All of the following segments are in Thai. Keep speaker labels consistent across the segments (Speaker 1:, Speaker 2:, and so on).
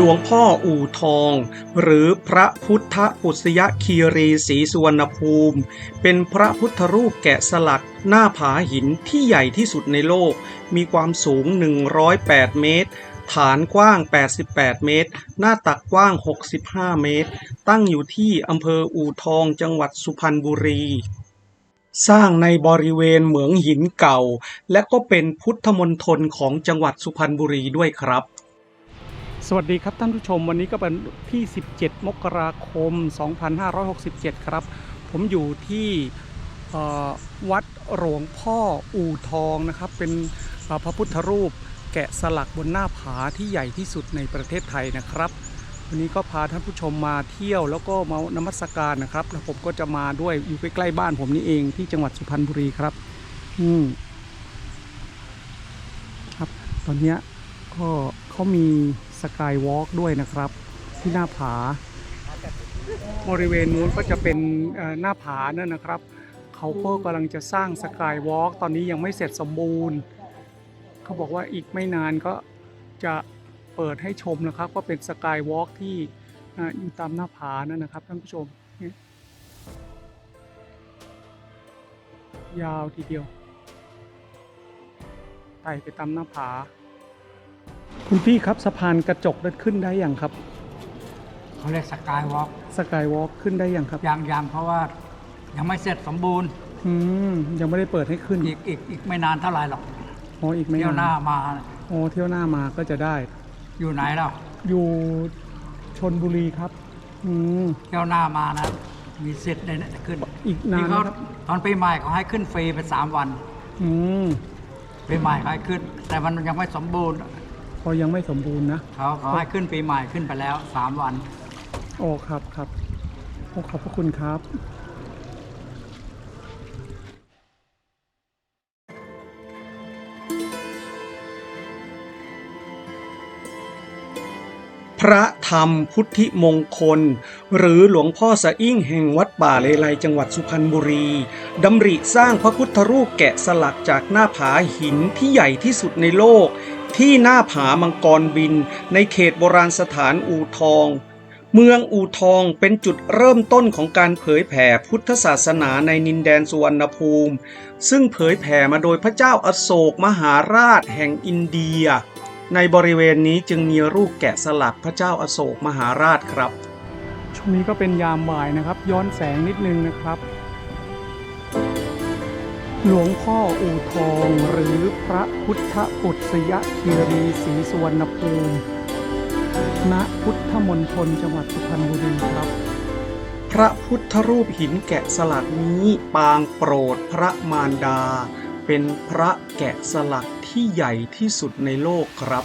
Speaker 1: หลวงพ่ออู่ทอง หรือพระพุทธปุษยคีรีศรีสุวรรณภูมิ เป็นพระพุทธรูปแกะสลักหน้าผาหินที่ใหญ่ที่สุดในโลก มีความสูง 108 เมตร ฐานกว้าง 88 เมตร หน้าตักกว้าง 65 เมตร ตั้งอยู่ที่อำเภออู่ทองจังหวัดสุพรรณบุรีสร้างในบริเวณเหมืองหินเก่า และก็เป็นพุทธมณฑลของจังหวัดสุพรรณบุรีด้วยครับ สวัสดีครับท่านผู้ชมวันนี้ก็เป็นที่ 17 มกราคม 2567 ครับ ผมอยู่ที่วัดหลวงพ่ออู่ทองนะครับ เป็นพระพุทธรูปแกะสลักบนหน้าผาที่ใหญ่ที่สุดในประเทศไทยนะครับ วันนี้ก็พาท่านผู้ชมมาเที่ยวแล้วก็มานมัสการนะครับ แล้วผมก็จะมาด้วยอยู่ใกล้ๆบ้านผมนี่เองที่จังหวัดสุพรรณบุรีครับ อืมครับ ตอนนี้ก็เขามี สกายวอล์กด้วยนะครับ ที่หน้าผา บริเวณนู้นก็จะเป็นหน้าผานั่นนะครับ เขาก็กำลังจะสร้างสกายวอล์กตอนนี้ยังไม่เสร็จสมบูรณ์ เขาบอกว่าอีกไม่นานก็จะเปิดให้ชมนะครับก็เป็นสกายวอล์กที่อยู่ตามหน้าผานั่นนะครับท่านผู้ชม ยาวทีเดียวไต่ไปตามหน้าผา คุณพี่ครับสะพานกระจกนั้นขึ้นได้ยังครับ
Speaker 2: เขาเรียกสกายวอล์ก
Speaker 1: สกายวอล์กขึ้นได้ยังครับ
Speaker 2: ยังยังเพราะว่ายังไม่เสร็จสมบูรณ์
Speaker 1: อืมยังไม่ได้เปิดให้ขึ้น
Speaker 2: อีกอีกอีกไม่นานเท่าไหร่หรอก
Speaker 1: อ๋ออีกไม่
Speaker 2: เที่ยวหน้ามา
Speaker 1: อ๋อเที่ยวหน้ามาก็จะได้
Speaker 2: อยู่ไหนแล้ว
Speaker 1: อยู่ชนบุรีครับ อืม
Speaker 2: เที่ยวหน้ามานะ มีสิทธิ์ได้ขึ้น
Speaker 1: อีกนาน
Speaker 2: ที่เขา
Speaker 1: นะครับ
Speaker 2: ตอนปีใหม่เขาให้ขึ้นฟรีไปสามวัน
Speaker 1: อืม
Speaker 2: ปีใหม่เขาให้ขึ้น แต่มันยังไม่สมบูรณ์
Speaker 1: พอยังไม่สมบูรณ์นะ
Speaker 2: เขาเขาให้ขึ้นปีใหม่ขึ้นไปแล้วสามวัน
Speaker 1: โอ้ครับครับโอ้ขอบพระคุณครับพระธรรมพุทธิมงคล หรือหลวงพ่อสะอิ่งแห่งวัดป่าเลไลจังหวัดสุพรรณบุรีดำริสร้างพระพุทธรูปแกะสลักจากหน้าผาหินที่ใหญ่ที่สุดในโลก ที่หน้าผามังกรบิน ในเขตโบราณสถานอู่ทอง เมืองอู่ทองเป็นจุดเริ่มต้นของการเผยแผ่พุทธศาสนาในนินแดนสุวรรณภูมิ ซึ่งเผยแผ่มาโดยพระเจ้าอโศกมหาราชแห่งอินเดีย ในบริเวณนี้จึงมีรูปแกะสลักพระเจ้าอโศกมหาราชครับ ช่วงนี้ก็เป็นยามบ่ายนะครับ ย้อนแสงนิดนึงนะครับ หลวงพ่ออู่ทองหรือพระพุทธปุตสยคีรีศรีสุวรรณภูมิ ณ พุทธมณฑลจังหวัดสุพรรณบุรีครับ พระพุทธรูปหินแกะสลักนี้ปางโปรดพระมารดา เป็นพระแกะสลักที่ใหญ่ที่สุดในโลกครับ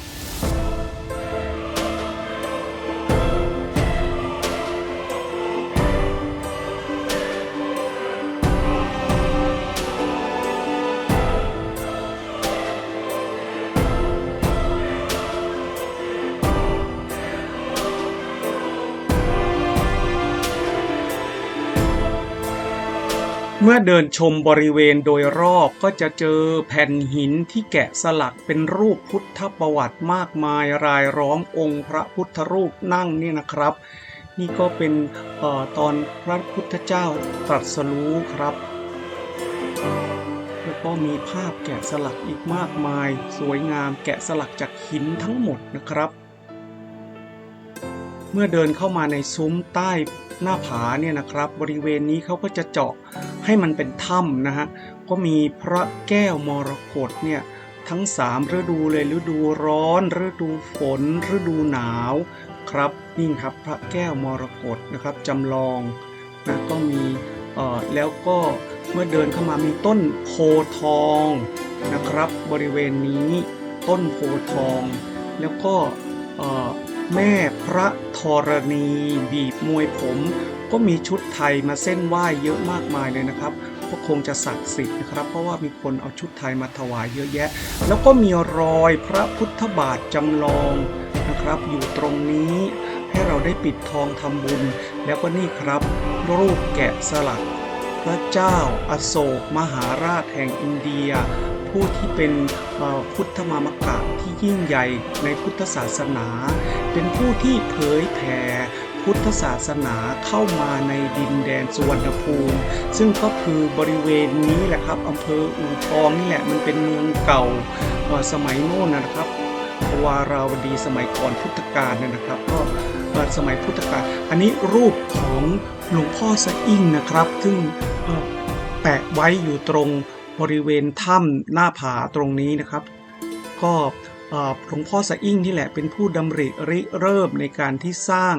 Speaker 1: เมื่อเดินชมบริเวณโดยรอบก็จะเจอแผ่นหินที่แกะสลักเป็นรูปพุทธประวัติมากมายรายล้อมองค์พระพุทธรูปนั่งเนี่ยนะครับ นี่ก็เป็นออตอนพระพุทธเจ้าตรัสรู้ครับ แล้วก็มีภาพแกะสลักอีกมากมาย สวยงามแกะสลักจากหินทั้งหมดนะครับ เมื่อเดินเข้ามาในซุ้มใต้ หน้าผาเนี่ยนะครับ บริเวณนี้เขาก็จะเจาะให้มันเป็นถ้ำนะฮะก็มีพระแก้วมรกตเนี่ยทั้งสามฤดูเลยฤดูร้อน ฤดูฝน ฤดูหนาวครับนี่ครับพระแก้วมรกตนะครับจำลองนะก็มีเอ่อแล้วก็เมื่อเดินเข้ามามีต้นโพธทองนะครับ บริเวณนี้ต้นโพธทอง แล้วก็เอ่อ แม่พระธรณีบีบมวยผม ก็มีชุดไทยมาเส้นไหว้เยอะมากมายเลยนะครับก็คงจะศักดิ์สิทธิ์นะครับ เพราะว่ามีคนเอาชุดไทยมาถวายเยอะแยะ แล้วก็มีรอยพระพุทธบาทจำลองนะครับ อยู่ตรงนี้ให้เราได้ปิดทองทำบุญ แล้วก็นี่ครับ รูปแกะสลัก พระเจ้าอโศกมหาราชแห่งอินเดีย ผู้ที่เป็นพุทธมามกะที่ยิ่งใหญ่ในพุทธศาสนา เป็นผู้ที่เผยแผ่พุทธศาสนาเข้ามาในดินแดนสุวรรณภูมิ ซึ่งก็คือบริเวณนี้แหละครับอำเภออู่ทองนี่แหละมันเป็นเมืองเก่าสมัยโน้นนะครับวาราวดีสมัยก่อนพุทธกาลเนยนะครับก็สมัยพุทธกาลอันนี้รูปของหลวงพ่อสะอิ่งนะครับ ซึ่งแปะไว้อยู่ตรง บริเวณถ้ำหน้าผาตรงนี้นะครับ ก็หลวงพ่อสะอิ่งนี่แหละเป็นผู้ดำริริเริ่มในการที่สร้าง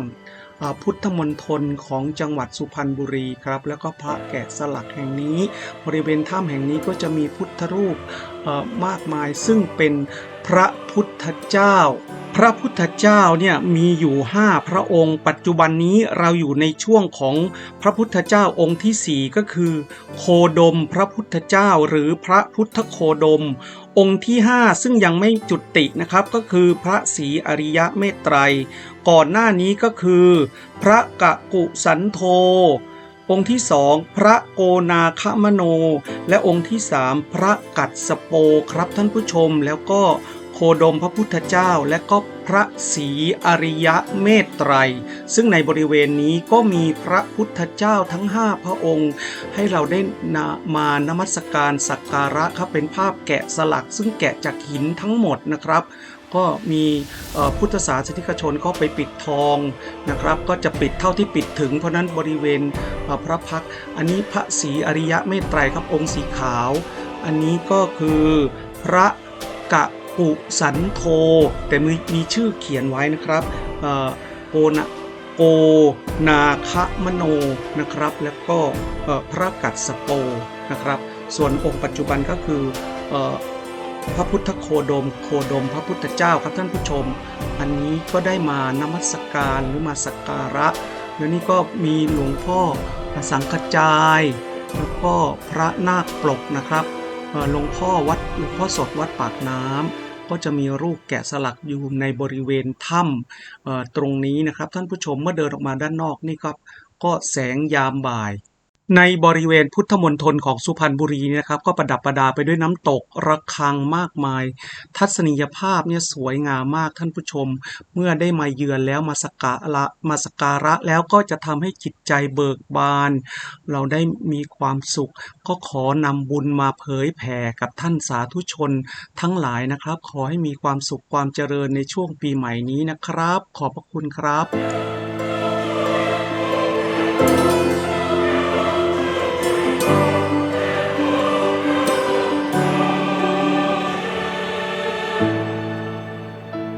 Speaker 1: พุทธมณฑลของจังหวัดสุพรรณบุรีครับ แล้วก็พระแกะสลักแห่งนี้ บริเวณถ้ำแห่งนี้ก็จะมีพุทธรูป มากมายซึ่งเป็นพระพุทธเจ้า พระพุทธเจ้าเนี่ยมีอยู่ 5 พระองค์ ปัจจุบันนี้เราอยู่ในช่วงของพระพุทธเจ้าองค์ทีสี่ 4 ก็คือ โคดมพระพุทธเจ้าหรือพระพุทธโคดม องค์ที่ 5 ซึ่งยังไม่จุตินะครับก็คือพระศรีอริยะเมตไตร ก่อนหน้านี้ก็คือ พระกะกุสันโธ องค์ที่สองพระโกนาคมโน และองค์ที่สามพระกัดสโปครับท่านผู้ชมแล้วก็ โคดมพระพุทธเจ้าและก็พระศรีอริยะเมตไตร ซึ่งในบริเวณนี้ก็มีพระพุทธเจ้าทั้ง 5 พระองค์ ให้เราได้นามานมัสการสักการะครับเป็นภาพแกะสลัก ซึ่งแกะจากหินทั้งหมดนะครับ ก็มีพุทธศาสนิกชนก็ไปปิดทองนะครับ ก็จะปิดเท่าที่ปิดถึง เพราะนั้นบริเวณพระพักอันนี้พระศรีอริยะเมตไตรครับองค์สีขาว อันนี้ก็คือพระกะ กุสันโธแต่มีมีชื่อเขียนไว้นะครับเอ่อโกนะโกนาคะมโนนะครับ แล้วก็พระกัสโปนะครับ ส่วนองค์ปัจจุบันก็คือพระพุทธโคดมโคดม พระพุทธเจ้าครับท่านผู้ชม อันนี้ก็ได้มานมัสการหรือมาสักการะ แล้วนี่ก็มีหลวงพ่อสังฆจาย แล้วก็พระนาคปลกนะครับหลวงพ่อวัดหลวงพ่อสดวัดปากน้ำ ก็จะมีรูปแกะสลักอยู่ในบริเวณถ้ำตรงนี้นะครับ ท่านผู้ชมเมื่อเดินออกมาด้านนอกนี่ครับก็แสงยามบ่าย ในบริเวณพุทธมณฑลของสุพรรณบุรีเนะครับ ก็ประดับประดาไปด้วยน้ำตกระฆังมากมาย ทัศนียภาพเนี่ยสวยงามมากท่านผู้ชม เมื่อได้มาเยือนแล้วมาสักการะมาสักการะแล้วก็จะทำให้จิตใจเบิกบาน เราได้มีความสุข ก็ขอนำบุญมาเผยแผ่กับท่านสาธุชนทั้งหลายนะครับ ขอให้มีความสุขความเจริญในช่วงปีใหม่นี้นะครับ ขอบพระคุณครับ